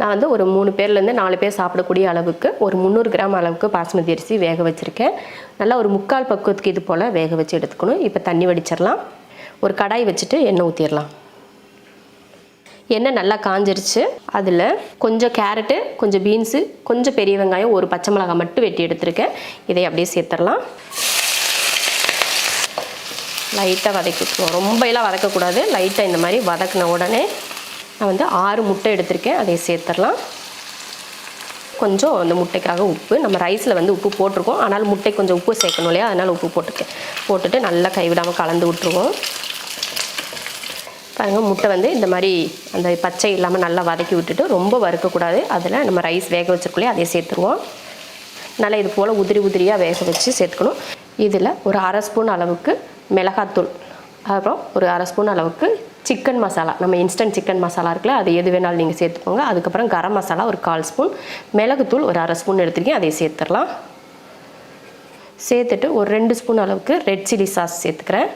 நான் வந்து ஒரு மூணு பேர்லேருந்து நாலு பேர் சாப்பிடக்கூடிய அளவுக்கு ஒரு முந்நூறு கிராம் அளவுக்கு பாஸ்மதி அரிசி வேக வச்சுருக்கேன். நல்லா ஒரு முக்கால் பக்குவத்துக்கு இது போல் வேக வச்சு எடுத்துக்கணும். இப்போ தண்ணி வடிச்சிடலாம். ஒரு கடாய் வச்சுட்டு எண்ணெய் ஊற்றிடலாம் எண்ணெய் நல்லா காஞ்சிருச்சு. அதில் கொஞ்சம் கேரட்டு கொஞ்சம் பீன்ஸு கொஞ்சம் பெரிய வெங்காயம் ஒரு பச்சை மிளகாய் மட்டும் வெட்டி எடுத்திருக்கேன். இதை அப்படியே சேர்த்துடலாம். லைட்டாக வதக்கிட்டுருவோம் ரொம்ப எல்லாம் வதக்கக்கூடாது. லைட்டாக இந்த மாதிரி வதக்கின உடனே நான் வந்து ஆறு முட்டை எடுத்திருக்கேன். அதை சேர்த்துடலாம் கொஞ்சம் அந்த முட்டைக்காக உப்பு. நம்ம ரைஸில் வந்து உப்பு போட்டிருக்கோம். ஆனால் முட்டை கொஞ்சம் உப்பு சேர்க்கணும் இல்லையா? அதனால் உப்பு போட்டுருக்கேன் போட்டுட்டு நல்லா கைவிடாமல் கலந்து விட்ருவோம் பாருங்கள் முட்டை வந்து இந்த மாதிரி அந்த பச்சை இல்லாமல் நல்லா வதக்கி விட்டுட்டு ரொம்ப வறுக்கக்கூடாது. அதில் நம்ம ரைஸ் வேக வச்சிருக்கோம் அதே சேர்த்துருவோம். நல்லா இது போல் உதிரி உதிரியாக வேக வச்சு சேர்த்துக்கணும். இதில் ஒரு அரை ஸ்பூன் அளவுக்கு மிளகாத்தூள். அப்புறம் ஒரு அரை ஸ்பூன் அளவுக்கு சிக்கன் மசாலா. நம்ம இன்ஸ்டன்ட் சிக்கன் மசாலா இருக்குல்ல அது எது வேணாலும் நீங்கள் சேர்த்துக்கோங்க. அதுக்கப்புறம் கரம் மசாலா ஒரு கால் ஸ்பூன் மிளகுத்தூள் ஒரு அரை ஸ்பூன் எடுத்துருக்கேன் அதை சேர்த்துடலாம். சேர்த்துட்டு ஒரு ரெண்டு ஸ்பூன் அளவுக்கு ரெட் சில்லி சாஸ் சேர்த்துக்கிறேன்.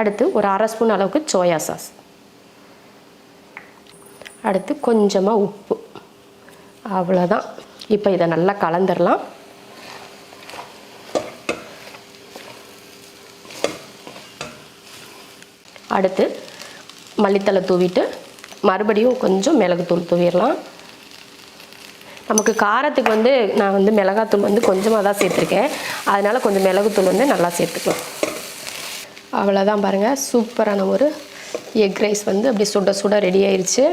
அடுத்து ஒரு அரை ஸ்பூன் அளவுக்கு சோயா சாஸ் அடுத்து கொஞ்சமாக உப்பு. அவ்வளோதான் இப்போ இதை நல்லா கலந்துடலாம். அடுத்து மல்லித்தலை தூவிட்டு மறுபடியும் கொஞ்சம் மிளகுத்தூள் தூவிடலாம். நமக்கு காரத்துக்கு வந்து நான் வந்து மிளகாத்தூள் வந்து கொஞ்சமாக தான் சேர்த்துருக்கேன். அதனால் கொஞ்சம் மிளகுத்தூள் வந்து நல்லா சேர்த்துக்கலாம். அவ்வளோதான் பாருங்கள் சூப்பரான ஒரு எக் ரைஸ் வந்து அப்படி சுட சுட ரெடி ஆயிடுச்சு